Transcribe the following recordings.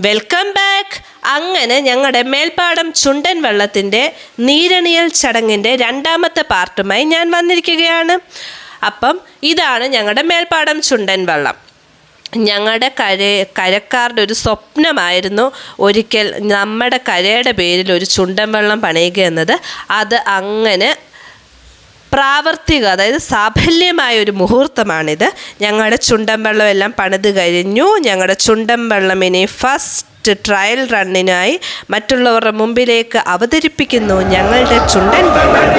Welcome back അങ്ങനെ ഞങ്ങളുടെ മേൽപ്പാടം ചുണ്ടൻ വള്ളത്തിന്റെ നീരണിയൽ ചടങ്ങിന്റെ രണ്ടാമത്തെ പാർട്ടുമായി ഞാൻ വന്നിരിക്കുകയാണ്. അപ്പം ഇതാണ് ഞങ്ങളുടെ മേൽപ്പാടം ചുണ്ടൻ വള്ളം. ഞങ്ങളുടെ കര കരക്കാരുടെ ഒരു സ്വപ്നമായിരുന്നു ഒരിക്കൽ നമ്മുടെ കരയുടെ പേരിൽ ഒരു ചുണ്ടൻ വെള്ളം പണിയുക എന്നത്. അത് അങ്ങനെ പ്രാവർത്തിക അതായത് സാഫല്യമായ ഒരു മുഹൂർത്തമാണിത്. ഞങ്ങളുടെ ചുണ്ടൻ വെള്ളം എല്ലാം പണിത് കഴിഞ്ഞു. ഞങ്ങളുടെ ചുണ്ടൻ വെള്ളം ഇനി ഫസ്റ്റ് ട്രയൽ റണ്ണിനായി മറ്റുള്ളവരുടെ മുമ്പിലേക്ക് അവതരിപ്പിക്കുന്നു. ഞങ്ങളുടെ ചുണ്ടൻ വെള്ളം.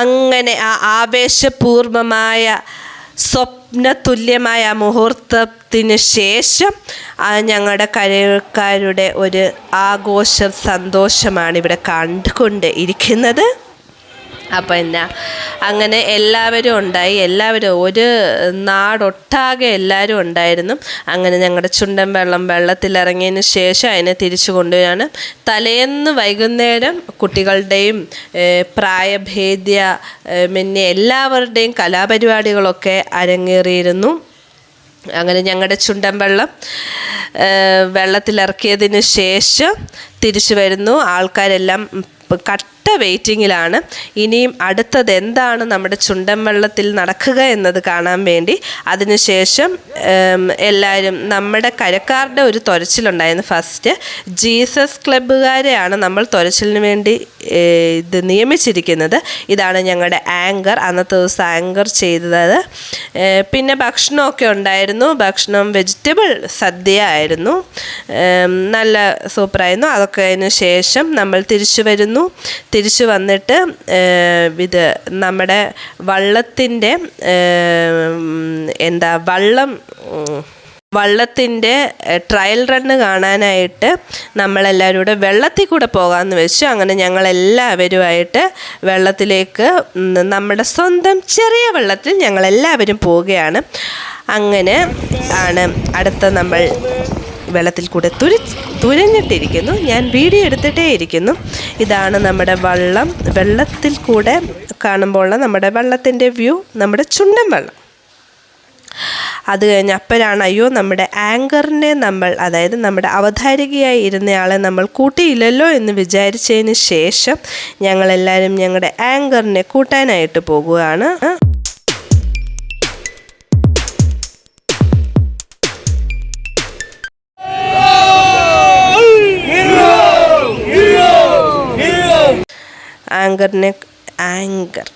അങ്ങനെ ആ ആവേശപൂർവമായ സ്വപ്നതുല്യമായ തുല്യമായ മുഹൂർത്തത്തിന് ശേഷം ഞങ്ങളുടെ കരക്കാരുടെ ഒരു ആഘോഷം സന്തോഷമാണ് ഇവിടെ കണ്ടുകൊണ്ട് ഇരിക്കുന്നത് അപ്പോൾ എന്നാ അങ്ങനെ എല്ലാവരും ഉണ്ടായി. എല്ലാവരും ഒരു നാടൊട്ടാകെ എല്ലാവരും ഉണ്ടായിരുന്നു. അങ്ങനെ ഞങ്ങളുടെ ചുണ്ടൻ വെള്ളം വെള്ളത്തിലിറങ്ങിയതിന് ശേഷം അതിനെ തിരിച്ചു കൊണ്ടുവരാണ് തലേന്ന് വൈകുന്നേരം കുട്ടികളുടെയും പ്രായഭേദ്യ പിന്നെ എല്ലാവരുടെയും കലാപരിപാടികളൊക്കെ അരങ്ങേറിയിരുന്നു. അങ്ങനെ ഞങ്ങളുടെ ചുണ്ടൻ വെള്ളം വെള്ളത്തിലിറക്കിയതിന് ശേഷം തിരിച്ചു വരുന്നു. ആൾക്കാരെല്ലാം കട്ട വെയിറ്റിങ്ങിലാണ്. ഇനിയും അടുത്തത് എന്താണ് നമ്മുടെ ചുണ്ടൻ വെള്ളത്തിൽ നടക്കുക എന്നത് കാണാൻ വേണ്ടി. അതിനുശേഷം എല്ലാവരും നമ്മുടെ കരക്കാരുടെ ഒരു തുരച്ചിലുണ്ടായിരുന്നു ഫസ്റ്റ് ജീസസ് ക്ലബ്ബുകാരെയാണ് നമ്മൾ തുരച്ചിലിന് വേണ്ടി ഇത് നിയമിച്ചിരിക്കുന്നത്. ഇതാണ് ഞങ്ങളുടെ ആങ്കർ. അന്നത്തെ ദിവസം ആങ്കർ ചെയ്തത്. പിന്നെ ഭക്ഷണമൊക്കെ ഉണ്ടായിരുന്നു. ഭക്ഷണം വെജിറ്റബിൾ സദ്യ ആയിരുന്നു. നല്ല സൂപ്പറായിരുന്നു. അതൊക്കെ അതിന് ശേഷം നമ്മൾ തിരിച്ചു വരുന്നു. തിരിച്ചു വന്നിട്ട് ഇത് നമ്മുടെ വള്ളത്തിന്റെ എന്താ വള്ളം വള്ളത്തിന്റെ ട്രയൽ റണ്ണ് കാണാനായിട്ട് നമ്മളെല്ലാവരും കൂടെ വെള്ളത്തിൽ കൂടെ പോകാമെന്ന് വെച്ചു. അങ്ങനെ ഞങ്ങളെല്ലാവരുമായിട്ട് വെള്ളത്തിലേക്ക് നമ്മുടെ സ്വന്തം ചെറിയ വെള്ളത്തിൽ ഞങ്ങളെല്ലാവരും പോവുകയാണ്. അങ്ങനെ ആണ് അടുത്ത നമ്മൾ വെള്ളത്തിൽ കൂടെ തുരി തുരഞ്ഞിട്ടിരിക്കുന്നു. ഞാൻ വീഡിയോ എടുത്തിട്ടേ ഇരിക്കുന്നു. ഇതാണ് നമ്മുടെ വള്ളം. വെള്ളത്തിൽ കൂടെ കാണുമ്പോൾ നമ്മുടെ വെള്ളത്തിന്റെ വ്യൂ നമ്മുടെ ചുണ്ടൻ വെള്ളം. അത് കഴിഞ്ഞ് അപ്പോഴാണ് അയ്യോ നമ്മുടെ ആങ്കറിനെ നമ്മൾ അതായത് നമ്മുടെ അവതാരികയായി ഇരുന്നയാളെ നമ്മൾ കൂട്ടിയില്ലല്ലോ എന്ന് വിചാരിച്ചതിന് ശേഷം ഞങ്ങളെല്ലാവരും ഞങ്ങളുടെ ആങ്കറിനെ കൂട്ടാനായിട്ട് പോകുകയാണ് ആങ്കറിനെ ആങ്കർ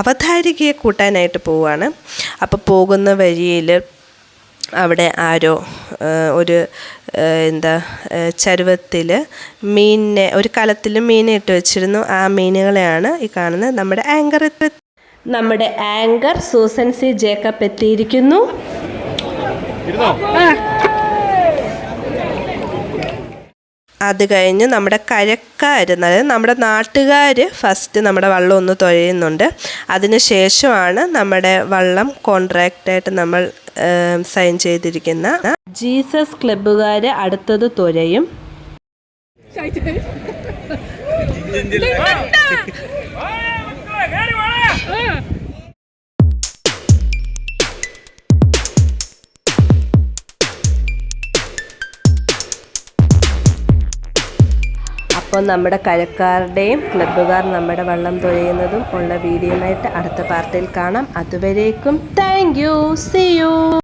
അവതാരികയെ കൂട്ടാനായിട്ട് പോവുകയാണ് അപ്പോൾ പോകുന്ന വഴിയിൽ അവിടെ ആരോ ഒരു എന്താ ചരുവത്തിൽ മീനിനെ ഒരു കലത്തിൽ മീനെ ഇട്ട് വെച്ചിരുന്നു. ആ മീനുകളെയാണ് ഈ കാണുന്നത്. നമ്മുടെ ആങ്കർ നമ്മുടെ ആങ്കർ സൂസൻ സി ജേക്കബ് എത്തിയിരിക്കുന്നു. അത് കഴിഞ്ഞ് നമ്മുടെ കരക്കാർ അതായത് നമ്മുടെ നാട്ടുകാർ ഫസ്റ്റ് നമ്മുടെ വള്ളം ഒന്ന് തുഴയുന്നുണ്ട്. അതിന് ശേഷമാണ് നമ്മുടെ വള്ളം കോൺട്രാക്റ്റായിട്ട് നമ്മൾ സൈൻ ചെയ്തിരിക്കുന്ന ജീസസ് ക്ലബ്ബുകാർ അടുത്തത് തുഴയും. അപ്പോൾ നമ്മുടെ കഴക്കാരുടെയും ക്ലബ്ബുകാർ നമ്മുടെ വള്ളം തുഴയുന്നതും ഉള്ള വീഡിയോയുമായിട്ട് അടുത്ത പാർട്ടിയിൽ കാണാം. അതുവരേക്കും താങ്ക് യു. C U